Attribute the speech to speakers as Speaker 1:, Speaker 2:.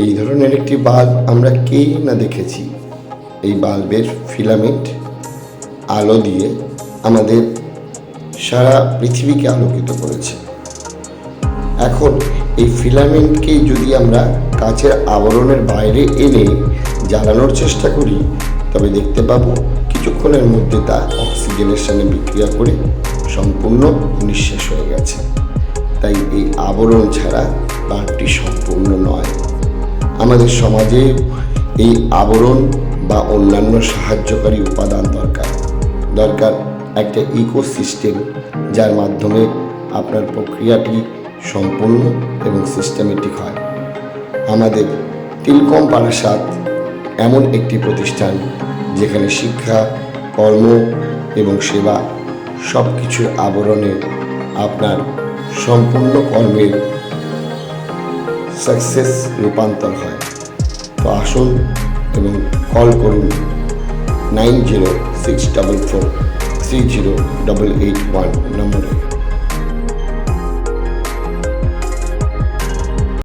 Speaker 1: এই ধরনের একটি বাল্ব আমরা কেই না দেখেছি। এই বাল্বের ফিলামেন্ট, আলো দিয়ে আমাদের সারা পৃথিবীকে আলোকিত করেছে। এখন এই ফিলামেন্টকে যদি আমরা কাচের আবরণের বাইরে এনে জ্বালানোর চেষ্টা করি, তবে দেখতে পাবো কিছুক্ষণের মধ্যে তা অক্সিজেনের সঙ্গে বিক্রিয়া করে সম্পূর্ণ নিঃশেষ হয়ে গেছে। তাই এই আবরণ ছাড়া বাল্বটি সম্পূর্ণ নয়। আমাদের সমাজে এই আবরণ বা অন্যান্য সাহায্যকারী উপাদান দরকার। দরকার একটা ইকোসিস্টেম যার মাধ্যমে আপনার প্রক্রিয়াটি সম্পূর্ণ এবং সিস্টেমেটিক হয়। আমাদের তিলকম পারাসাত এমন একটি প্রতিষ্ঠান যেখানে শিক্ষা, কর্ম এবং সেবা সব কিছুর আবরণে আপনার সম্পূর্ণ কর্মের সাকসেস রূপান্তর হয়। আসুন এবং কল করুন nine zero six double four three zero double eight one নম্বরে।